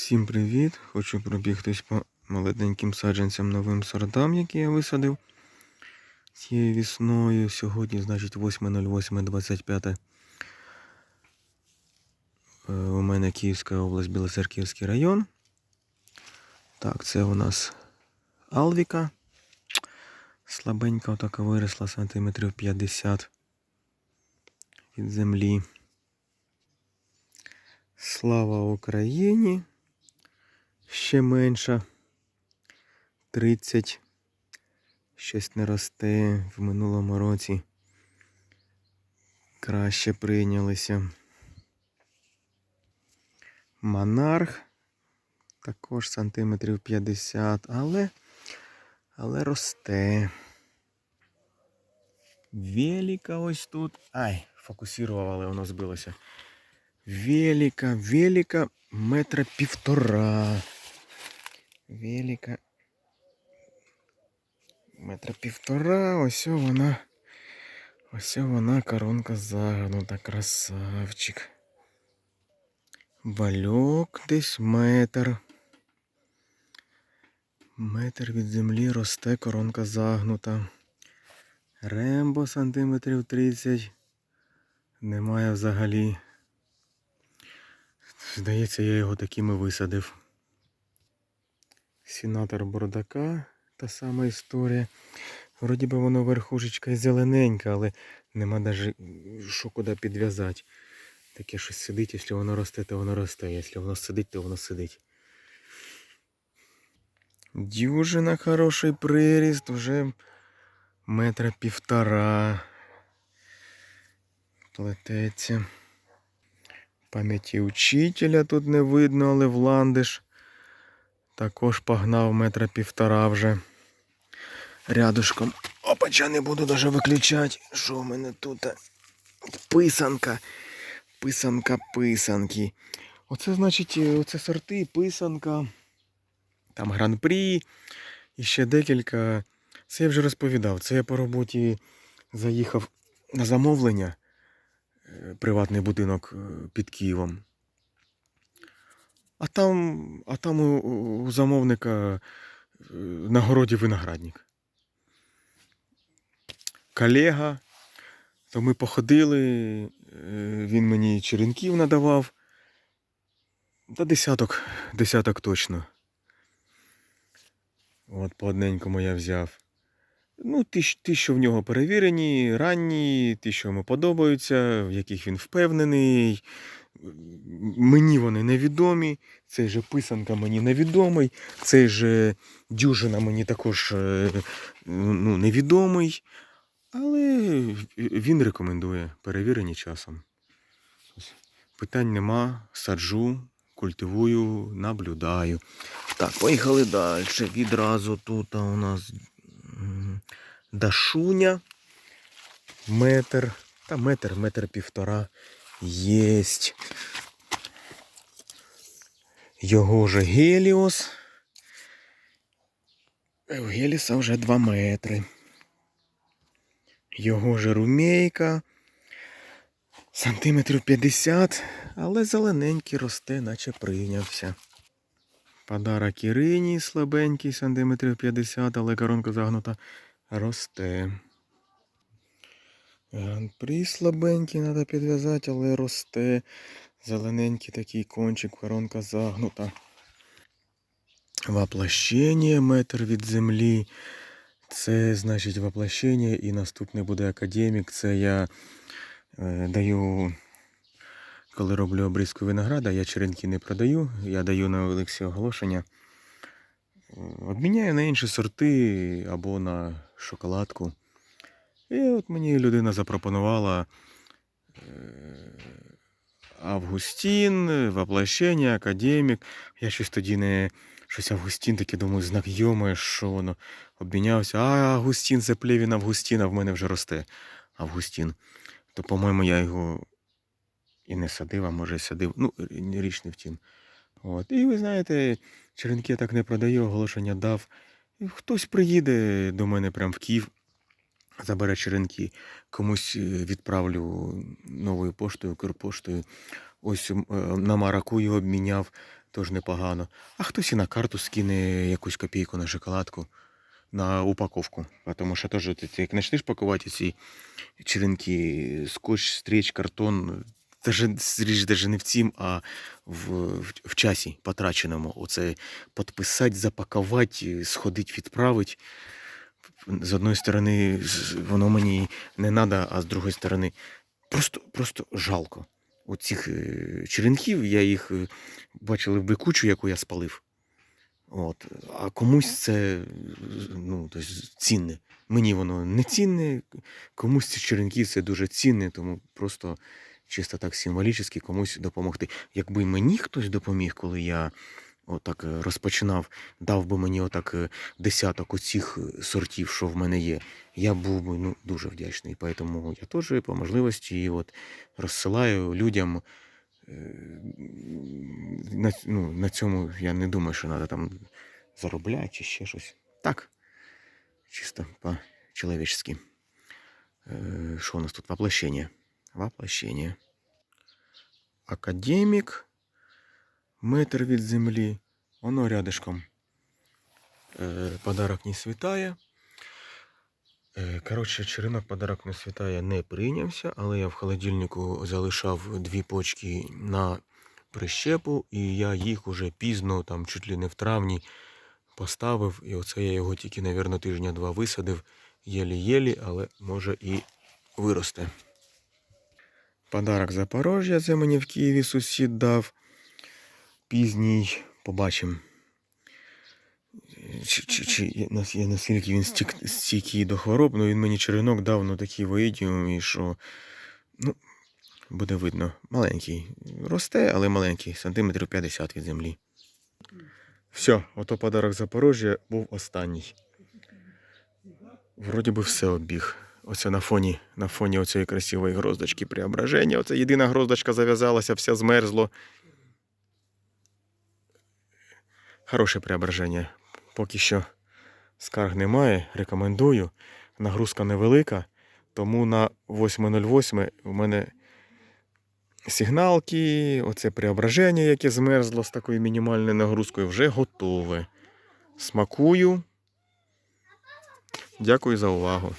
Всім привіт! Хочу пробігтись по молоденьким саджанцям новим сортам, які я висадив цією весною. Сьогодні, значить, 8.08.25. Е, У мене Київська область, Білоцерківський район. Так, це у нас Алвіка. Слабенька отака виросла сантиметрів 50 від землі. Слава Україні! Ще менша. 30. Щось не росте в минулому році. Краще прийнялися. Монарх. Також сантиметрів 50, але, але росте. Велика ось тут. Ай, фокусував, але воно збилося. Велика, велика метра півтора. Велика. Метра півтора. Ось вона. Ось вона коронка загнута. Красавчик. Вальок десь метр. Метр від землі росте коронка загнута. Рембо сантиметрів 30. Немає взагалі. Здається, я його такими висадив. Сенатор Бордака, та сама історія. Вроді би воно верхушечка зелененька, але нема навіть що куди підв'язати. Таке щось сидить, якщо воно росте, то воно росте. Якщо воно сидить, то воно сидить. Дюжина хороший приріст, вже метра півтора. Плететься. Пам'яті учителя тут не видно, але Вландиш також погнав метра півтора вже рядышком. Опача не буду даже виключати. Що в мене тут? Писанка. Писанка писанки. Оце значить, е, оце сорти, писанка. Там гран-прі. І ще декілька. Це я вже розповідав. Це я по роботі заїхав на замовлення е, приватний будинок е, під Києвом. А там, а там у, у замовника е, на городі виноградник. Колега, то ми походили, е, він мені черенків надавав. Та десяток, десяток точно. От по одненькому я взяв. Ну, ті, ті, що в нього перевірені, ранні, ті, що йому подобаються, в яких він впевнений. Мені вони невідомі. Цей же писанка мені невідомий. Цей же дюжина мені також е, ну, невідомий. Але він рекомендує, перевірені часом. Питань нема, саджу, культивую, наблюдаю. Так, поїхали далі. Відразу тут у нас Дашуня. Метр. Та метр, метр півтора. Єсть. Його же Геліос. У Геліса вже 2 метри. Його же румейка. Сантиметрів 50, але зелененький росте, наче прийнявся. Подарок Ірині слабенький, сантиметрів 50, але коронка загнута росте. Гран-прі слабенький, треба підв'язати, але росте. Зелененький такий кончик, коронка загнута. Воплощення метр від землі. Це значить воплощення і наступний буде академік. Це я е, даю, коли роблю обрізку винограда, я черенки не продаю, я даю на Олексі оголошення. Е, Обміняю на інші сорти або на шоколадку. І от мені людина запропонувала е, Августін, воплощення, академік. Я щось тоді не щось Августін, таке думаю, знайоме, що воно обмінявся. А Августін це плевін Августіна, в мене вже росте Августін. То, по-моєму, я його і не садив, а може й садив. Ну, річ не втім. От. І ви знаєте, черенки я так не продаю, оголошення дав. І хтось приїде до мене прямо в Київ, забере черенки, комусь е, відправлю новою поштою, Укрпоштою. Ось е, на маракую обміняв Теж непогано. А хтось і на карту скине якусь копійку на шоколадку, на упаковку. Тому що теж ти як почнеш пакувати ці черенки, скотч, стріч, картон. Даже, річ даже не в цім, а в, в, в часі потраченому. Оце підписати, запакувати, сходити, відправити. З одної сторони, воно мені не треба, а з другої сторони, просто, просто жалко. Оцих е, черенків, я їх е, бачили в кучу, яку я спалив. От. А комусь це е, ну, тобто, цінне. Мені воно не цінне, комусь ці черенки це дуже цінне, тому просто чисто так символічно комусь допомогти. Якби мені хтось допоміг, коли я отак е, розпочинав, дав би мені отак е, десяток оцих е, сортів, що в мене є, я був би ну, дуже вдячний. Тому я теж по можливості от, розсилаю людям. На, ну, на цьому я не думаю, що треба там заробляти чи ще щось. Так. Чисто по-человечески. Що у нас тут? Воплощення. Воплощення. Академік. Метр від землі. Воно рядышком. Е, Подарок не світає. Е, Коротше, черенок подарок не світає не прийнявся, але я в холодильнику залишав дві почки на прищепу, і я їх уже пізно, там чуть ли не в травні, поставив. І оце я його тільки, навірно, тижня-два висадив. Єлі-єлі, але може і виросте. Подарок Запорожжя, це мені в Києві сусід дав. Пізній побачимо. Чи, чи, наскільки він стійкий до хвороб, ну він мені черенок дав ну, такий воїдіум, що ну, буде видно. Маленький. Росте, але маленький, сантиметрів 50 від землі. Все, ото подарок Запорожжя був останній. Вроді би все обіг. Оце на фоні, на фоні оцієї красивої гроздочки преображення. Оце єдина гроздочка зав'язалася, вся змерзло. Хороше преображення. Поки що скарг немає. Рекомендую. Нагрузка невелика, тому на 8.08 у мене сигналки, оце преображення, яке змерзло з такою мінімальною нагрузкою, вже готове. Смакую. Дякую за увагу.